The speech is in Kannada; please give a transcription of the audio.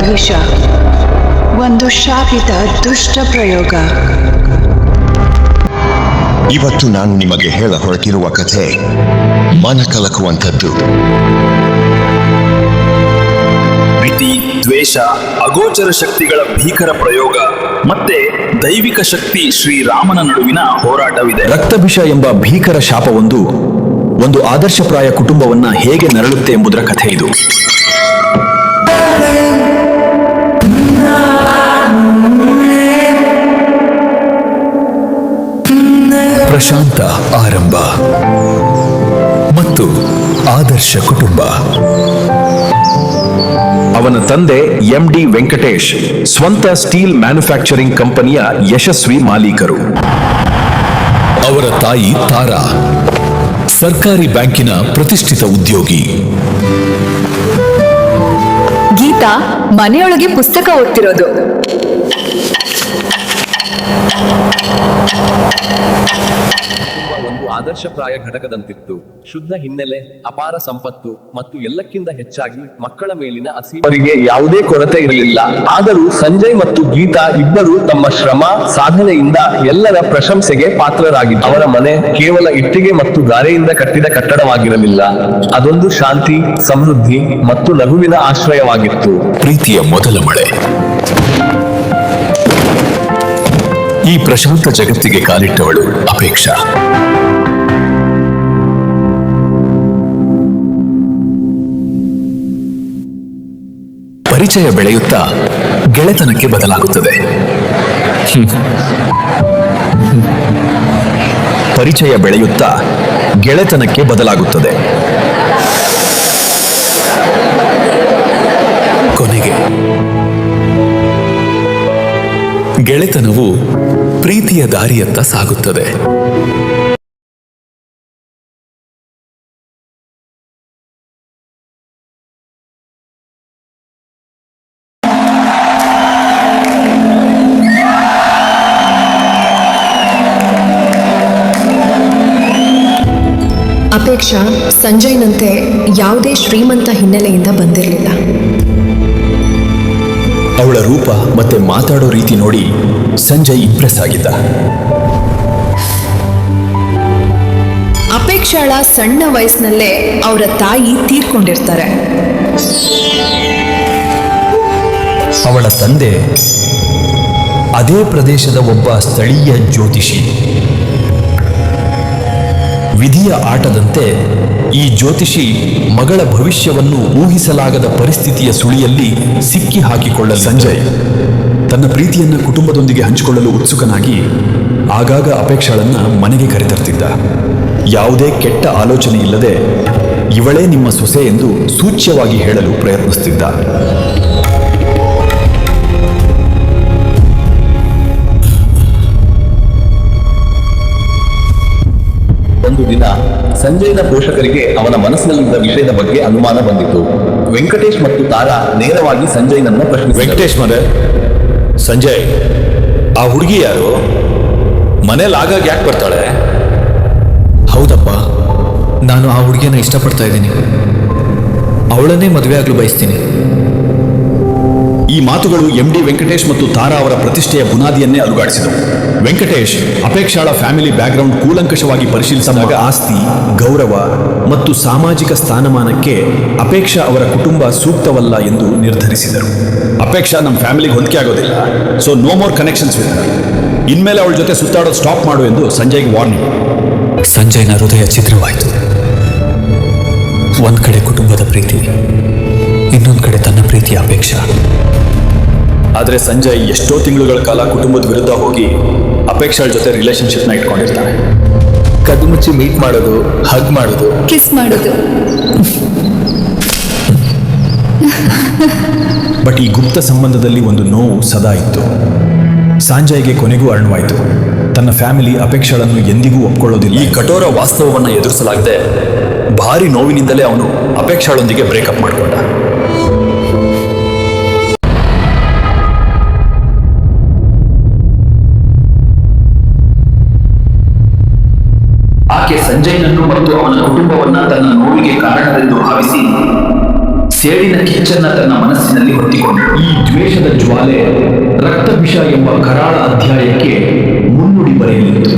ಭೀಷ ಒಂದು ಶಾಪಿತ ದುಷ್ಟ ಪ್ರಯೋಗ. ಇವತ್ತು ನಾನು ನಿಮಗೆ ಹೇಳ ಹೊರಟಿರುವ ಕಥೆ ಮನ ಕಲಕುವಂಥದ್ದು. ವಿಧಿ ದ್ವೇಷ ಅಗೋಚರ ಶಕ್ತಿಗಳ ಭೀಕರ ಪ್ರಯೋಗ ಮತ್ತೆ ದೈವಿಕ ಶಕ್ತಿ ಶ್ರೀರಾಮನ ನಡುವಿನ ಹೋರಾಟವಿದೆ. ರಕ್ತಭಿಷ ಎಂಬ ಭೀಕರ ಶಾಪವೊಂದು ಒಂದು ಆದರ್ಶಪ್ರಾಯ ಕುಟುಂಬವನ್ನ ಹೇಗೆ ನರಳುತ್ತೆ ಎಂಬುದರ ಕಥೆ ಇದು. ಪ್ರಶಾಂತ ಆರಂಭ ಮತ್ತು ಆದರ್ಶ ಕುಟುಂಬ. ಅವನ ತಂದೆ ಎಂ ಡಿ ವೆಂಕಟೇಶ್, ಸ್ವಂತ ಸ್ಟೀಲ್ ಮ್ಯಾನುಫ್ಯಾಕ್ಚರಿಂಗ್ ಕಂಪನಿಯ ಯಶಸ್ವಿ ಮಾಲೀಕರು. ಅವರ ತಾಯಿ ತಾರಾ, ಸರ್ಕಾರಿ ಬ್ಯಾಂಕಿನ ಪ್ರತಿಷ್ಠಿತ ಉದ್ಯೋಗಿ. ಮನೆಯೊಳಗೆ ಪುಸ್ತಕ ಓದ್ತಿರೋದು. ಆದರ್ಶಪ್ರಾಯ ಘಟಕದಂತಿತ್ತು. ಶುದ್ಧ ಹಿನ್ನೆಲೆ, ಅಪಾರ ಸಂಪತ್ತು ಮತ್ತು ಎಲ್ಲಕ್ಕಿಂತ ಹೆಚ್ಚಾಗಿ ಮಕ್ಕಳ ಮೇಲಿನ ಅಸೀಮರಿಗೆ ಯಾವುದೇ ಕೊರತೆ ಇರಲಿಲ್ಲ. ಆದರೂ ಸಂಜಯ್ ಮತ್ತು ಗೀತಾ ಇಬ್ಬರು ತಮ್ಮ ಶ್ರಮ, ಸಾಧನೆಯಿಂದ ಎಲ್ಲರ ಪ್ರಶಂಸೆಗೆ ಪಾತ್ರರಾಗಿದ್ದ ಅವರ ಮನೆ ಕೇವಲ ಇಟ್ಟಿಗೆ ಮತ್ತು ಗಾರೆಯಿಂದ ಕಟ್ಟಿದ ಕಟ್ಟಡವಾಗಿರಲಿಲ್ಲ. ಅದೊಂದು ಶಾಂತಿ, ಸಮೃದ್ಧಿ ಮತ್ತು ನಗುವಿನ ಆಶ್ರಯವಾಗಿತ್ತು. ಪ್ರೀತಿಯ ಮೊದಲ ಮಳೆ. ಈ ಪ್ರಶಾಂತ ಜಗತ್ತಿಗೆ ಕಾಲಿಟ್ಟವಳು ಅಪೇಕ್ಷಾ. ಪರಿಚಯ ಬೆಳೆಯುತ್ತಾ ಗೆಳೆತನಕ್ಕೆ ಬದಲಾಗುತ್ತದೆ. ಪರಿಚಯ ಬೆಳೆಯುತ್ತಾ ಗೆಳೆತನಕ್ಕೆ ಬದಲಾಗುತ್ತದೆ. ಕೊನೆಗೆ. ಗೆಳೆತನವು ಪ್ರೀತಿಯ ದಾರಿಯತ್ತ ಸಾಗುತ್ತದೆ. ಅಪೇಕ್ಷಾ ಸಂಜಯ್ನಂತೆ ಯಾವುದೇ ಶ್ರೀಮಂತ ಹಿನ್ನೆಲೆಯಿಂದ ಬಂದಿರಲಿಲ್ಲ. ಅವಳ ರೂಪ ಮತ್ತೆ ಮಾತಾಡೋ ರೀತಿ ನೋಡಿ ಸಂಜಯ್ ಇಂಪ್ರೆಸ್ ಆಗಿದ್ದ. ಅಪೇಕ್ಷಾಳ ಸಣ್ಣ ವಯಸ್ಸಿನಲ್ಲೇ ಅವರ ತಾಯಿ ತೀರ್ಕೊಂಡಿರ್ತಾರೆ. ಅವಳ ತಂದೆ ಅದೇ ಪ್ರದೇಶದ ಒಬ್ಬ ಸ್ಥಳೀಯ ಜ್ಯೋತಿಷಿ. ವಿಧಿಯ ಆಟದಂತೆ ಈ ಜ್ಯೋತಿಷಿ ಮಗಳ ಭವಿಷ್ಯವನ್ನು ಊಹಿಸಲಾಗದ ಪರಿಸ್ಥಿತಿಯ ಸುಳಿಯಲ್ಲಿ ಸಿಕ್ಕಿ ಹಾಕಿಕೊಳ್ಳಲು. ಸಂಜಯ್, ತನ್ನ ಪ್ರೀತಿಯನ್ನು ಕುಟುಂಬದೊಂದಿಗೆ ಹಂಚಿಕೊಳ್ಳಲು ಉತ್ಸುಕನಾಗಿ ಆಗಾಗ ಅಪೇಕ್ಷಳನ್ನ ಮನೆಗೆ ಕರೆತರ್ತಿದ್ದ. ಯಾವುದೇ ಕೆಟ್ಟ ಆಲೋಚನೆ ಇಲ್ಲದೆ ಇವಳೇ ನಿಮ್ಮ ಸೊಸೆ ಎಂದು ಸೂಚ್ಯವಾಗಿ ಹೇಳಲು ಪ್ರಯತ್ನಿಸುತ್ತಿದ್ದ ಒಂದು ದಿನ ಸಂಜಯ್ನ ಪೋಷಕರಿಗೆ ಅವನ ಮನಸ್ಸಿನಲ್ಲಿದ್ದ ವಿಷಯದ ಬಗ್ಗೆ ಅನುಮಾನ ಬಂದಿತು ವೆಂಕಟೇಶ್ ಮತ್ತು ತಾರಾ ನೇರವಾಗಿ ಸಂಜಯ್ನನ್ನ ಪ್ರಶ್ನಿಸಿದರು. ವೆಂಕಟೇಶ್ ಮರೆ ಸಂಜಯ್ ಆ ಹುಡುಗಿ ಯಾರು? ಮನೇಲಿ ಆಗಾಗ ಯಾಕೆ ಬರ್ತಾಳೆ? ಹೌದಪ್ಪ ನಾನು ಆ ಹುಡುಗಿಯನ್ನ ಇಷ್ಟಪಡ್ತಾ ಇದ್ದೀನಿ. ಅವಳನ್ನೇ ಮದುವೆ ಆಗಲು ಬಯಸ್ತೀನಿ. ಈ ಮಾತುಗಳು ಎಂ ಡಿ ವೆಂಕಟೇಶ್ ಮತ್ತು ತಾರಾ ಅವರ ಪ್ರತಿಷ್ಠೆಯ ಬುನಾದಿಯನ್ನೇ ಅಲುಗಾಡಿಸಿದವು. ವೆಂಕಟೇಶ್, ಅಪೇಕ್ಷಾಳ ಫ್ಯಾಮಿಲಿ ಬ್ಯಾಕ್ಗ್ರೌಂಡ್ ಕೂಲಂಕಷವಾಗಿ ಪರಿಶೀಲಿಸಿದಾಗ ಆಸ್ತಿ, ಗೌರವ ಮತ್ತು ಸಾಮಾಜಿಕ ಸ್ಥಾನಮಾನಕ್ಕೆ ಅಪೇಕ್ಷಾ ಅವರ ಕುಟುಂಬ ಸೂಕ್ತವಲ್ಲ ಎಂದು ನಿರ್ಧರಿಸಿದರು. ಅಪೇಕ್ಷಾ ನಮ್ಮ ಫ್ಯಾಮಿಲಿಗೆ ಹೊಂದಿಕೆ ಆಗೋದಿಲ್ಲ. So no more connections with ಇನ್ಮೇಲೆ ಅವಳ ಜೊತೆ ಸುತ್ತಾಡೋದು ಸ್ಟಾಪ್ ಮಾಡು ಎಂದು ಸಂಜಯ್ಗೆ ವಾರ್ನಿಂಗ್ ಸಂಜಯ್ನ ಹೃದಯ ಚಿತ್ರವಾಯಿತು ಒಂದ್ ಕಡೆ ಕುಟುಂಬದ ಪ್ರೀತಿ ಇನ್ನೊಂದ್ ಕಡೆ ತನ್ನ ಪ್ರೀತಿಯ ಅಪೇಕ್ಷೆ. ಆದರೆ ಸಂಜಯ್ ಎಷ್ಟೋ ತಿಂಗಳುಗಳ ಕಾಲ ಕುಟುಂಬದ ವಿರುದ್ಧ ಹೋಗಿ ಅಪೇಕ್ಷಾಳ ಜೊತೆ ರಿಲೇಶನ್ಶಿಪ್ನ ಇಟ್ಕೊಂಡಿರ್ತಾನೆ. ಕದ್ದು ಮುಚ್ಚಿ ಮೀಟ್ ಮಾಡೋದು ಹಗ್ ಮಾಡೋದು. ಕಿಸ್ ಮಾಡೋದು. ಬಟ್ ಈ ಗುಪ್ತ ಸಂಬಂಧದಲ್ಲಿ ಒಂದು ನೋವು ಸದಾ ಇತ್ತು. ಸಂಜಯ್ಗೆ ಕೊನೆಗೂ ಅರ್ಣವಾಯಿತು. ತನ್ನ ಫ್ಯಾಮಿಲಿ ಅಪೇಕ್ಷೆಗಳನ್ನು ಎಂದಿಗೂ ಒಪ್ಕೊಳ್ಳೋದಿಲ್ಲ. ಈ ಕಠೋರ ವಾಸ್ತವವನ್ನು ಎದುರಿಸಲಾಗದೆ ಭಾರಿ ನೋವಿನಿಂದಲೇ ಅವನು ಅಪೇಕ್ಷೆಗಳೊಂದಿಗೆ ಬ್ರೇಕಪ್ ಮಾಡಿಕೊಂಡ. ಆಕೆ ಸಂಜಯ್ನನ್ನು ಮತ್ತು ಅವನ ಕುಟುಂಬವನ್ನ ತನ್ನ ನೋವಿಗೆ ಕಾರಣವೆಂದು ಭಾವಿಸಿ ಸೇಡಿನ ಕಿಚ್ಚನ್ನ ತನ್ನ ಮನಸ್ಸಿನಲ್ಲಿ ಹೊತ್ತಿಕೊಂಡಳು. ಈ ದ್ವೇಷದ ಜ್ವಾಲೆ ರಕ್ತಭಿಷ ಎಂಬ ಕರಾಳ ಅಧ್ಯಾಯಕ್ಕೆ ಮುನ್ನುಡಿ ಬರೆಯಲಿತ್ತು